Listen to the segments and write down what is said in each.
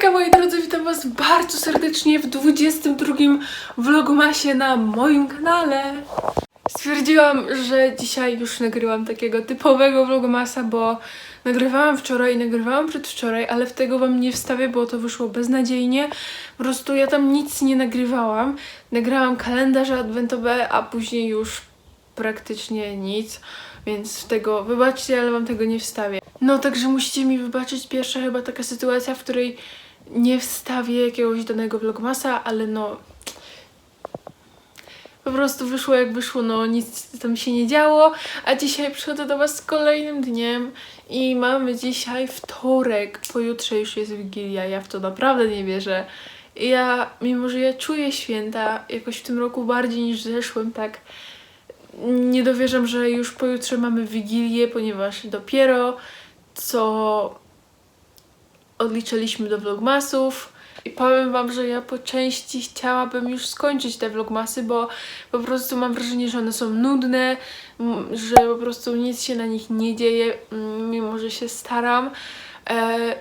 Hejka moi drodzy, witam was bardzo serdecznie w 22 vlogmasie na moim kanale. Stwierdziłam, że dzisiaj już nagrywam takiego typowego vlogmasa, bo nagrywałam wczoraj i nagrywałam przedwczoraj, ale w tego wam nie wstawię, bo to wyszło beznadziejnie. Po prostu ja tam nic nie nagrywałam. Nagrałam kalendarze adwentowe, a później już praktycznie nic, więc tego wybaczcie, ale wam tego nie wstawię. No także musicie mi wybaczyć pierwsza chyba taka sytuacja, w której nie wstawię jakiegoś danego vlogmasa, ale no po prostu wyszło jak wyszło, no nic tam się nie działo, a dzisiaj przychodzę do Was z kolejnym dniem i mamy dzisiaj wtorek, pojutrze już jest Wigilia, ja w to naprawdę nie wierzę. I Ja, mimo że ja czuję święta jakoś w tym roku bardziej niż w zeszłym, tak nie dowierzam, że już pojutrze mamy Wigilię, ponieważ dopiero co odliczyliśmy do vlogmasów i powiem wam, że ja po części chciałabym już skończyć te vlogmasy, bo po prostu mam wrażenie, że one są nudne, że po prostu nic się na nich nie dzieje, mimo że się staram. E,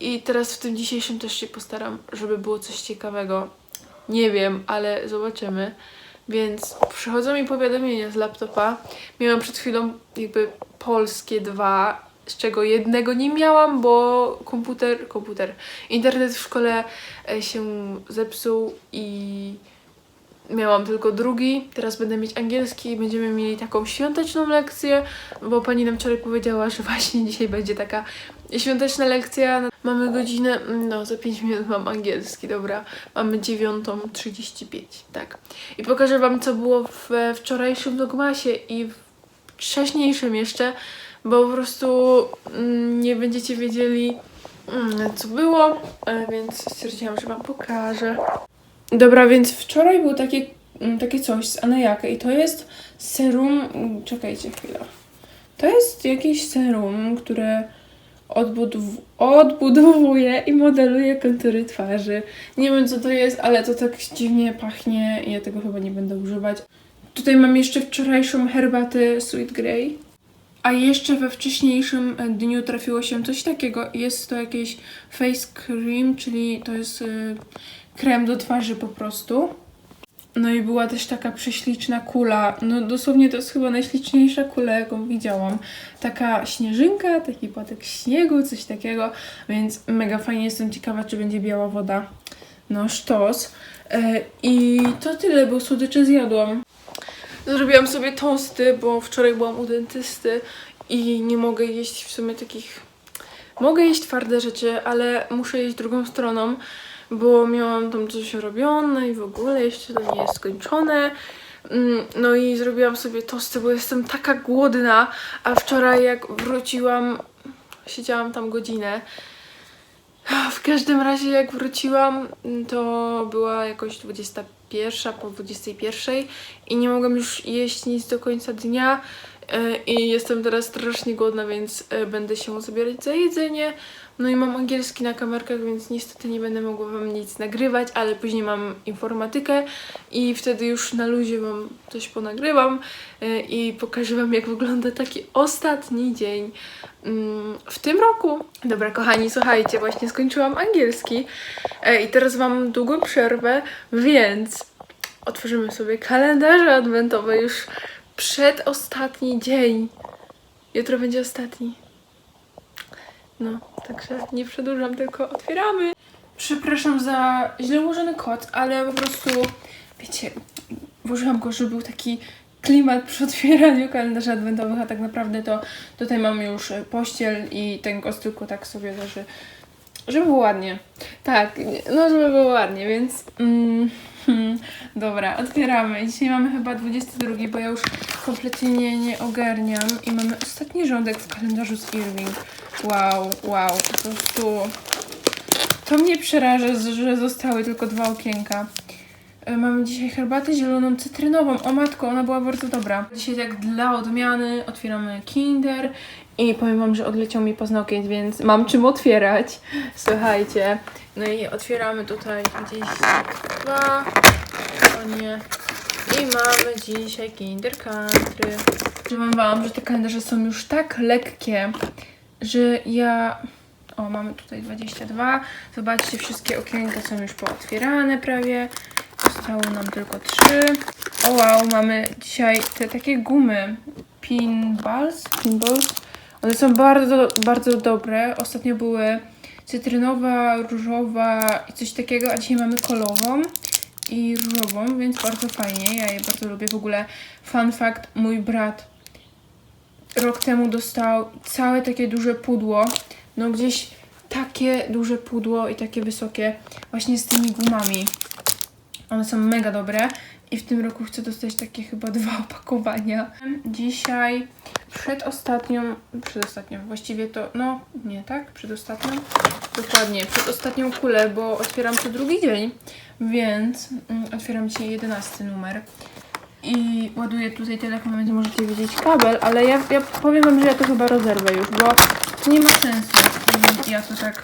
I teraz w tym dzisiejszym też się postaram, żeby było coś ciekawego. Nie wiem, ale zobaczymy. Więc przychodzą mi powiadomienia z laptopa. Miałam przed chwilą jakby polskie dwa, z czego jednego nie miałam, bo komputer, komputer, internet w szkole e, się zepsuł i miałam tylko drugi. Teraz będę mieć angielski i będziemy mieli taką świąteczną lekcję, bo pani nam wczoraj powiedziała, że właśnie dzisiaj będzie taka świąteczna lekcja. Mamy godzinę, no za 5 minut mam angielski, dobra. Mamy 9.35, tak. I pokażę wam, co było we wczorajszym vlogmasie i w wcześniejszym jeszcze, bo po prostu mm, nie będziecie wiedzieli, mm, co było, e, więc stwierdziłam, że wam pokażę. Dobra, więc wczoraj było takie, mm, takie coś z Anayake i to jest serum, czekajcie chwilę. To jest jakieś serum, które odbudow- odbudowuje i modeluje kontury twarzy. Nie wiem co to jest, ale to tak dziwnie pachnie ja tego chyba nie będę używać. Tutaj mam jeszcze wczorajszą herbatę Sweet Grey. A jeszcze we wcześniejszym e, dniu trafiło się coś takiego. Jest to jakiś face cream, czyli to jest y, krem do twarzy po prostu. No i była też taka prześliczna kula. No dosłownie to jest chyba najśliczniejsza kula, jaką widziałam. Taka śnieżynka, taki płatek śniegu, coś takiego. Więc mega fajnie jestem ciekawa, czy będzie biała woda. No sztos. E, I to tyle, bo słodycze zjadłam. Zrobiłam sobie tosty, bo wczoraj byłam u dentysty i nie mogę jeść w sumie takich. Mogę jeść twarde rzeczy, ale muszę jeść drugą stroną, bo miałam tam coś robione i w ogóle jeszcze to nie jest skończone. Mm, No i zrobiłam sobie tosty, bo jestem taka głodna, a wczoraj jak wróciłam, siedziałam tam godzinę. W każdym razie jak wróciłam, to była jakoś 21 po 21 i nie mogłam już jeść nic do końca dnia i jestem teraz strasznie głodna, więc e, będę się zabierać za jedzenie. No i mam angielski na kamerkach, więc niestety nie będę mogła wam nic nagrywać, ale później mam informatykę i wtedy już na luzie wam coś ponagrywam e, i pokażę wam jak wygląda taki ostatni dzień mm, w tym roku. Dobra, kochani, słuchajcie, właśnie skończyłam angielski e, i teraz mam długą przerwę, więc otworzymy sobie kalendarze adwentowe już przed ostatni dzień. Jutro będzie ostatni. No, także nie przedłużam, tylko otwieramy. Przepraszam za źle ułożony kod, ale po prostu, wiecie, włożyłam go, żeby był taki klimat przy otwieraniu kalendarzy adwentowych, a tak naprawdę to tutaj mam już pościel i ten koc tylko tak sobie leży, żeby było ładnie. Tak, no żeby było ładnie, więc mm, hmm, dobra, otwieramy. Dzisiaj mamy chyba 22, bo ja już kompletnie nie, nie ogarniam i mamy ostatni rządek w kalendarzu z Irving. Wow, wow, po prostu to mnie przeraża, że zostały tylko dwa okienka. E, Mamy dzisiaj herbatę zieloną cytrynową. O matko, ona była bardzo dobra. Dzisiaj tak dla odmiany otwieramy Kinder i powiem wam, że odleciał mi paznokieć, więc mam czym otwierać. Słuchajcie. No i otwieramy tutaj gdzieś dwa. O nie. I mamy dzisiaj Kinder Country. Powiem wam, że te kalendarze są już tak lekkie, że ja O, mamy tutaj 22. Zobaczcie, wszystkie okienka są już pootwierane prawie. Zostało nam tylko 3. O wow, mamy dzisiaj te takie gumy. Pinballs? Pinballs? One są bardzo, bardzo dobre. Ostatnio były cytrynowa, różowa i coś takiego, a dzisiaj mamy kolową i różową, więc bardzo fajnie. Ja je bardzo lubię. W ogóle fun fact, mój brat rok temu dostał całe takie duże pudło. No gdzieś takie duże pudło i takie wysokie właśnie z tymi gumami. One są mega dobre i w tym roku chcę dostać takie chyba dwa opakowania. Dzisiaj przedostatnią, przedostatnią, właściwie to, no nie tak, przedostatnią, dokładnie, przedostatnią kulę, bo otwieram to drugi dzień, więc mm, otwieram dzisiaj 11 numer i ładuję tutaj telefon, więc możecie widzieć kabel, ale ja, ja powiem wam, że ja to chyba rozerwę już, bo to nie ma sensu, ja to tak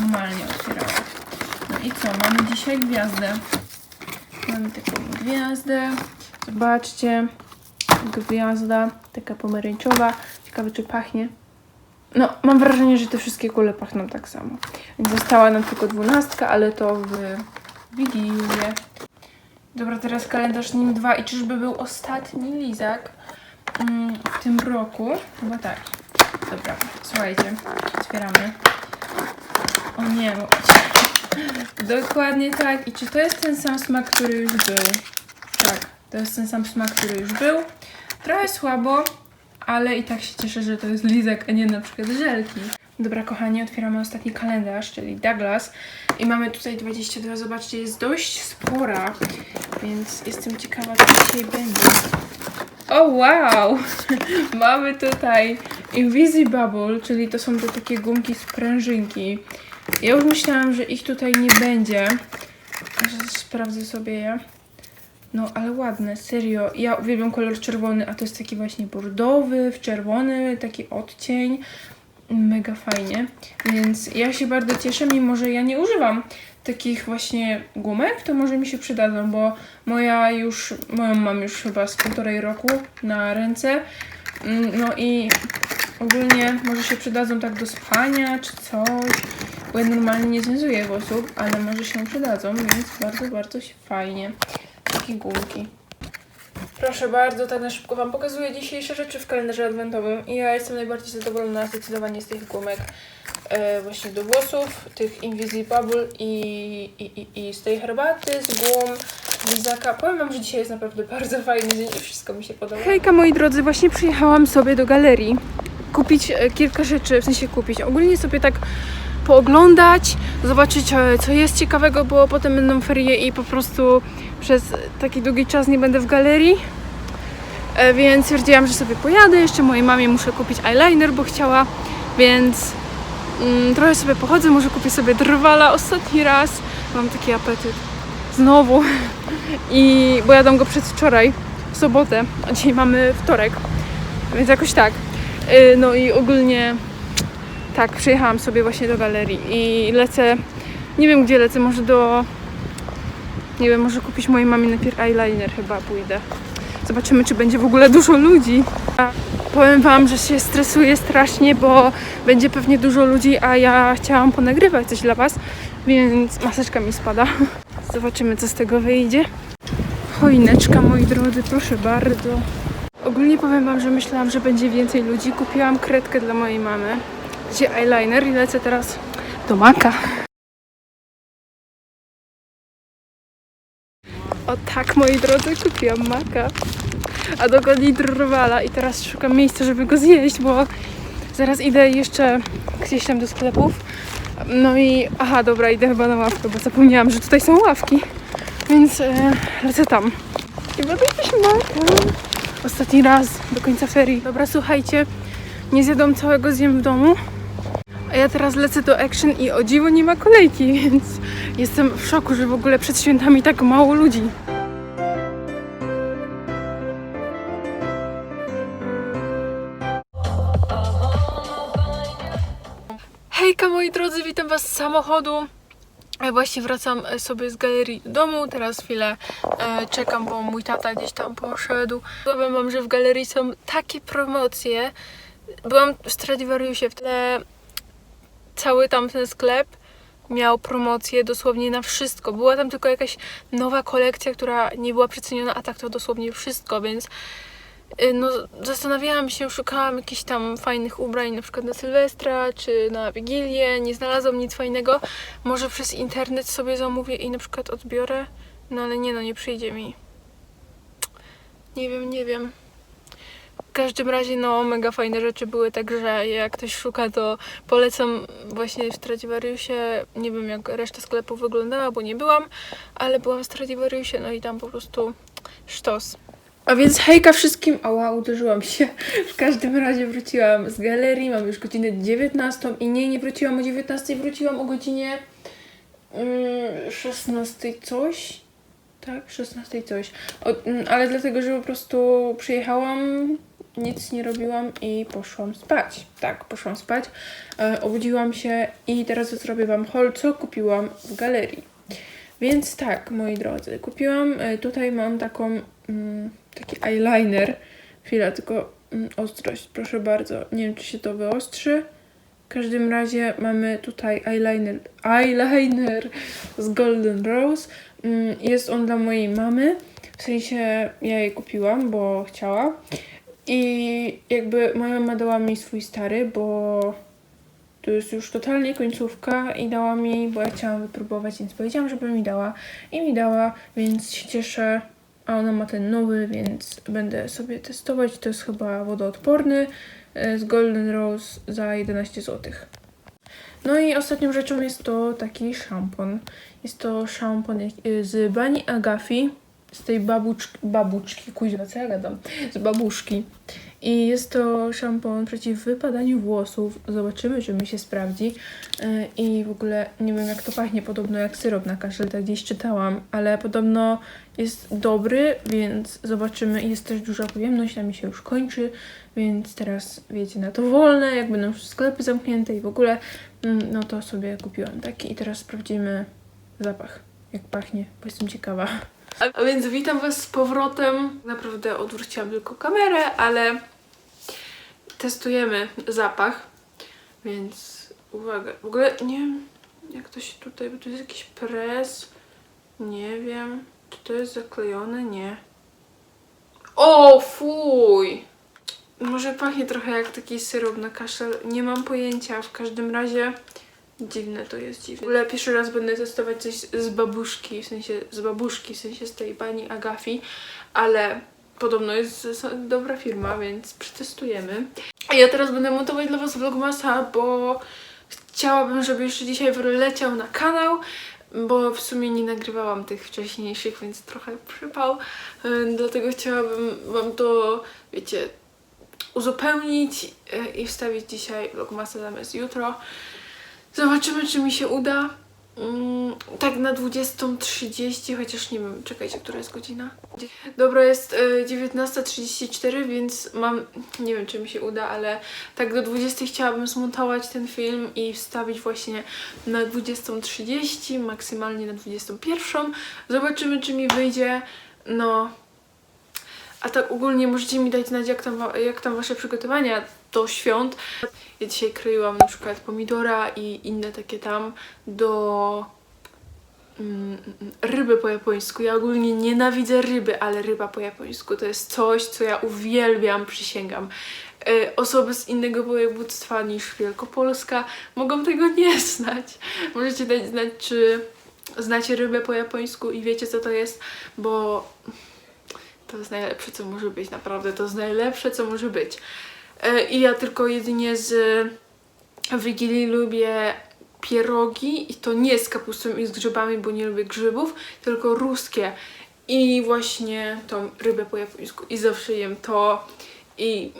normalnie otwierała. No i co, mamy dzisiaj gwiazdę. Mamy taką gwiazdę. Zobaczcie. Gwiazda, taka pomarańczowa. Ciekawe, czy pachnie. No, mam wrażenie, że te wszystkie kule pachną tak samo. Została nam tylko dwunastka, ale to w Wigilię. Dobra, teraz kalendarz nim 2 i czyżby był ostatni lizak mm, w tym roku? Chyba tak. Dobra, słuchajcie, otwieramy. O nie, bo... Dokładnie tak. I czy to jest ten sam smak, który już był? Tak, to jest ten sam smak, który już był. Trochę słabo, ale i tak się cieszę, że to jest lizak, a nie na przykład żelki. Dobra, kochani, otwieramy ostatni kalendarz, czyli Douglas. I mamy tutaj 22, zobaczcie, jest dość spora, więc jestem ciekawa, co dzisiaj będzie. O wow! mamy tutaj Invisibubble, czyli to są te takie gumki sprężynki. Ja już myślałam, że ich tutaj nie będzie. Sprawdzę sobie je. No, ale ładne, serio. Ja uwielbiam kolor czerwony, a to jest taki właśnie bordowy, w czerwony, taki odcień. Mega fajnie. Więc ja się bardzo cieszę, mimo że ja nie używam takich właśnie gumek, to może mi się przydadzą, bo moja już, moją mam już chyba z półtorej roku na ręce. Mm, No i ogólnie może się przydadzą tak do spania czy coś, bo ja normalnie nie związuję włosów, ale może się przydadzą, więc bardzo, bardzo się fajnie. Takie gumki. Proszę bardzo, tak na szybko Wam pokazuję dzisiejsze rzeczy w kalendarzu adwentowym i ja jestem najbardziej zadowolona zdecydowanie z tych gumek e, właśnie do włosów, tych Invisibubble i, i, i, i z tej herbaty, z gum, z lizaka. Powiem Wam, że dzisiaj jest naprawdę bardzo fajny dzień i wszystko mi się podoba. Hejka moi drodzy, właśnie przyjechałam sobie do galerii kupić e, kilka rzeczy, w sensie kupić, ogólnie sobie tak pooglądać, zobaczyć e, co jest ciekawego, bo potem będą ferie i po prostu przez taki długi czas nie będę w galerii. E, Więc stwierdziłam, że sobie pojadę. Jeszcze mojej mamie muszę kupić eyeliner, bo chciała, więc mm, trochę sobie pochodzę. Może kupię sobie drwala ostatni raz. Mam taki apetyt. Znowu. I bo jadłam go przedwczoraj, w sobotę, a dzisiaj mamy wtorek. Więc jakoś tak. Y, No i ogólnie tak, przyjechałam sobie właśnie do galerii i lecę, nie wiem gdzie lecę, może do, nie wiem, może kupić mojej mamie najpierw eyeliner chyba pójdę. Zobaczymy, czy będzie w ogóle dużo ludzi. A powiem Wam, że się stresuję strasznie, bo będzie pewnie dużo ludzi, a ja chciałam ponagrywać coś dla Was, więc maseczka mi spada. Zobaczymy, co z tego wyjdzie. Choineczka, moi drodzy, proszę bardzo. Ogólnie powiem Wam, że myślałam, że będzie więcej ludzi. Kupiłam kredkę dla mojej mamy, gdzie eyeliner i lecę teraz do Maka. O tak, moi drodzy, kupiłam Maka. A dokładniej drwala i teraz szukam miejsca, żeby go zjeść, bo zaraz idę jeszcze gdzieś tam do sklepów. No i aha, dobra, idę chyba na ławkę, bo zapomniałam, że tutaj są ławki. Więc e, lecę tam. I będę jeść Maka. Ostatni raz do końca ferii. Dobra, słuchajcie, nie zjadłam całego, zjem w domu. A ja teraz lecę do Action i o dziwo nie ma kolejki, więc jestem w szoku, że w ogóle przed świętami tak mało ludzi. Hejka moi drodzy, witam was z samochodu. Ja właśnie wracam e, sobie z galerii do domu, teraz chwilę e, czekam, bo mój tata gdzieś tam poszedł. Powiem wam, że w galerii są takie promocje. Byłam w Stradivariusie w tle cały tamten sklep miał promocję dosłownie na wszystko. Była tam tylko jakaś nowa kolekcja, która nie była przeceniona, a tak to dosłownie wszystko, więc y, no, zastanawiałam się, szukałam jakichś tam fajnych ubrań, na przykład na Sylwestra czy na Wigilię. Nie znalazłam nic fajnego. Może przez internet sobie zamówię i na przykład odbiorę. No ale nie no, nie przyjdzie mi. Nie wiem, nie wiem. W każdym razie, no, mega fajne rzeczy były, także jak ktoś szuka, to polecam właśnie w Stradivariusie. Nie wiem, jak reszta sklepu wyglądała, bo nie byłam, ale byłam w Stradivariusie, no i tam po prostu sztos. A więc hejka wszystkim. Ała, uderzyłam się. W każdym razie wróciłam z galerii, mam już godzinę 19 i nie, nie wróciłam o 19, wróciłam o godzinie mm, 16 coś. Tak, 16 coś. O, mm, ale dlatego, że po prostu przyjechałam, nic nie robiłam i poszłam spać. Tak, poszłam spać. E, obudziłam się i teraz zrobię Wam haul, co kupiłam w galerii. Więc tak, moi drodzy, kupiłam, e, tutaj mam taką, mm, taki eyeliner. Chwila, tylko mm, ostrość, proszę bardzo. Nie wiem, czy się to wyostrzy. W każdym razie mamy tutaj eyeliner, eyeliner z Golden Rose. Mm, Jest on dla mojej mamy. W sensie ja jej kupiłam, bo chciała. I jakby moja mama dała mi swój stary, bo to jest już totalnie końcówka i dała mi, bo ja chciałam wypróbować, więc powiedziałam, żeby mi dała. I mi dała, więc się cieszę. A ona ma ten nowy, więc będę sobie testować. To jest chyba wodoodporny e, z Golden Rose za 11 zł. No i ostatnią rzeczą jest to taki szampon. Jest to szampon y, z Bani Agafi, z tej babuczki, babuczki, kuźwa, co ja gadam, z babuszki. I jest to szampon przeciw wypadaniu włosów. Zobaczymy, czy mi się sprawdzi. Y, I w ogóle nie wiem, jak to pachnie, podobno jak syrop na kaszel, tak gdzieś czytałam, ale podobno jest dobry, więc zobaczymy. Jest też duża pojemność, a mi się już kończy, więc teraz wiecie, na to wolne, jak będą już sklepy zamknięte i w ogóle, mm, no to sobie kupiłam taki i teraz sprawdzimy zapach, jak pachnie, bo jestem ciekawa. A, a więc witam Was z powrotem. Naprawdę odwróciłam tylko kamerę, ale testujemy zapach, więc uwaga. W ogóle nie wiem, jak to się tutaj, bo tu jest jakiś pres. Nie wiem, czy to jest zaklejone? Nie. O, fuj! Może pachnie trochę jak taki syrop na kaszel. Nie mam pojęcia. W każdym razie dziwne to jest dziwne. W ogóle pierwszy raz będę testować coś z babuszki, w sensie z babuszki, w sensie z tej pani Agafi, ale podobno jest dobra firma, więc przetestujemy. A ja teraz będę montować dla was vlogmasa, bo chciałabym, żeby jeszcze dzisiaj wyleciał na kanał, bo w sumie nie nagrywałam tych wcześniejszych, więc trochę przypał. Yy, Dlatego chciałabym wam to, wiecie, uzupełnić yy, i wstawić dzisiaj vlogmasa zamiast jutro. Zobaczymy, czy mi się uda. Mm, tak na 20.30, chociaż nie wiem, czekajcie, która jest godzina. Dobra, jest y, 19.34, więc mam, nie wiem, czy mi się uda, ale tak do 20 chciałabym zmontować ten film i wstawić właśnie na 20.30, maksymalnie na 21. Zobaczymy, czy mi wyjdzie. No, a tak ogólnie możecie mi dać znać, jak tam, jak tam wasze przygotowania do świąt. Ja dzisiaj kroiłam na przykład pomidora i inne takie tam do mm, mm, ryby po japońsku. Ja ogólnie nienawidzę ryby, ale ryba po japońsku to jest coś, co ja uwielbiam, przysięgam. E, Osoby z innego województwa niż Wielkopolska mogą tego nie znać. Możecie dać znać, czy znacie rybę po japońsku i wiecie, co to jest, bo to jest najlepsze, co może być, naprawdę. To jest najlepsze, co może być. E, I ja tylko jedynie z Wigilii lubię pierogi i to nie z kapustą i z grzybami, bo nie lubię grzybów, tylko ruskie. I właśnie tą rybę po japońsku. I zawsze jem to i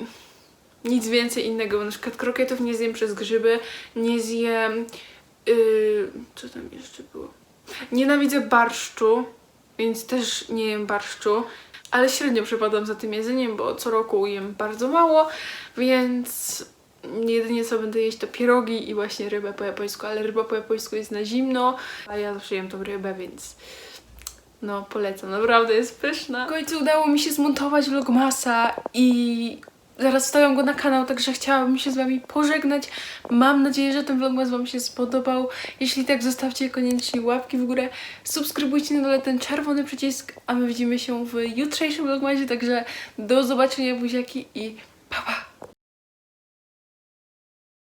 nic więcej innego. Na przykład krokietów nie zjem przez grzyby, nie zjem... Yy, co tam jeszcze było? Nienawidzę barszczu, więc też nie jem barszczu, ale średnio przepadam za tym jedzeniem, bo co roku jem bardzo mało, więc jedynie co będę jeść to pierogi i właśnie rybę po japońsku, ale ryba po japońsku jest na zimno, a ja zawsze jem tą rybę, więc no polecam, naprawdę jest pyszna. W końcu udało mi się zmontować vlogmasa i zaraz wstawiam go na kanał, także chciałabym się z Wami pożegnać. Mam nadzieję, że ten vlogmas Wam się spodobał. Jeśli tak, zostawcie koniecznie łapki w górę, subskrybujcie na dole ten czerwony przycisk, a my widzimy się w jutrzejszym vlogmasie, także do zobaczenia buziaki i